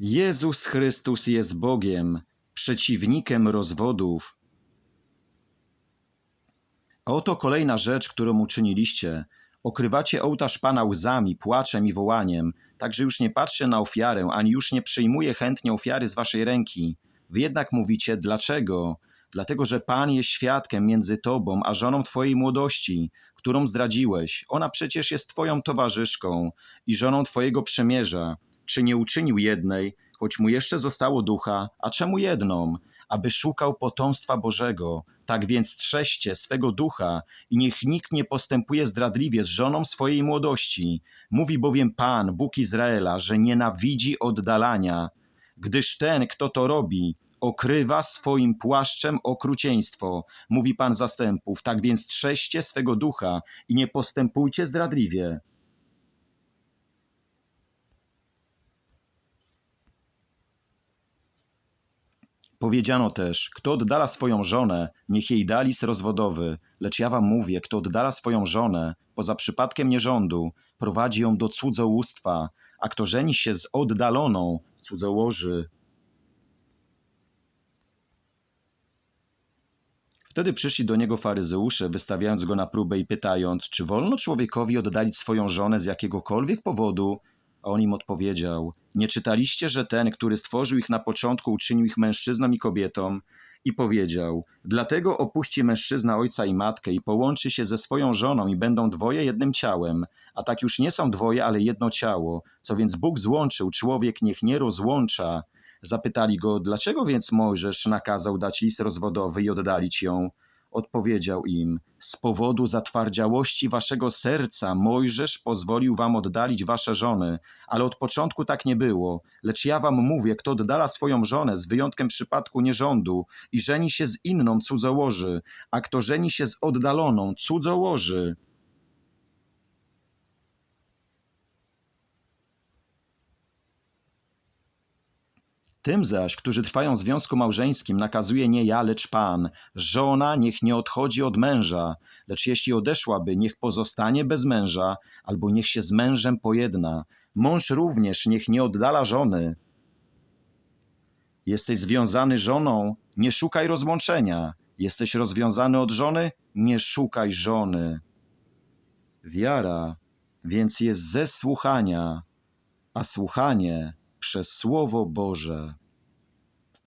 Jezus Chrystus jest Bogiem, przeciwnikiem rozwodów. Oto kolejna rzecz, którą uczyniliście. Okrywacie ołtarz Pana łzami, płaczem i wołaniem, tak że już nie patrzę na ofiarę, ani już nie przyjmuję chętnie ofiary z waszej ręki. Wy jednak mówicie, dlaczego? Dlatego, że Pan jest świadkiem między tobą a żoną twojej młodości, którą zdradziłeś. Ona przecież jest twoją towarzyszką i żoną twojego przymierza. Czy nie uczynił jednej, choć mu jeszcze zostało ducha, a czemu jedną? Aby szukał potomstwa Bożego. Tak więc trzeście swego ducha i niech nikt nie postępuje zdradliwie z żoną swojej młodości. Mówi bowiem Pan, Bóg Izraela, że nienawidzi oddalania, gdyż ten, kto to robi, okrywa swoim płaszczem okrucieństwo, mówi Pan zastępów. Tak więc trzeście swego ducha i nie postępujcie zdradliwie. Powiedziano też, kto oddala swoją żonę, niech jej da list rozwodowy, lecz ja wam mówię, kto oddala swoją żonę, poza przypadkiem nierządu, prowadzi ją do cudzołóstwa, a kto żeni się z oddaloną, cudzołoży. Wtedy przyszli do niego faryzeusze, wystawiając go na próbę i pytając, czy wolno człowiekowi oddalić swoją żonę z jakiegokolwiek powodu? A on im odpowiedział: Nie czytaliście, że ten, który stworzył ich na początku, uczynił ich mężczyzną i kobietą? I powiedział: Dlatego opuści mężczyzna ojca i matkę i połączy się ze swoją żoną, i będą dwoje jednym ciałem. A tak już nie są dwoje, ale jedno ciało. Co więc Bóg złączył, człowiek niech nie rozłącza. Zapytali go, dlaczego więc Mojżesz nakazał dać list rozwodowy i oddalić ją? Odpowiedział im, z powodu zatwardziałości waszego serca Mojżesz pozwolił wam oddalić wasze żony, ale od początku tak nie było. Lecz ja wam mówię, kto oddala swoją żonę z wyjątkiem przypadku nierządu i żeni się z inną cudzołoży, a kto żeni się z oddaloną cudzołoży. Tym zaś, którzy trwają w związku małżeńskim, nakazuje nie ja, lecz Pan. Żona niech nie odchodzi od męża, lecz jeśli odeszłaby, niech pozostanie bez męża, albo niech się z mężem pojedna. Mąż również niech nie oddala żony. Jesteś związany żoną, nie szukaj rozłączenia. Jesteś rozwiązany od żony, nie szukaj żony. Wiara więc jest ze słuchania, a słuchanie przez Słowo Boże.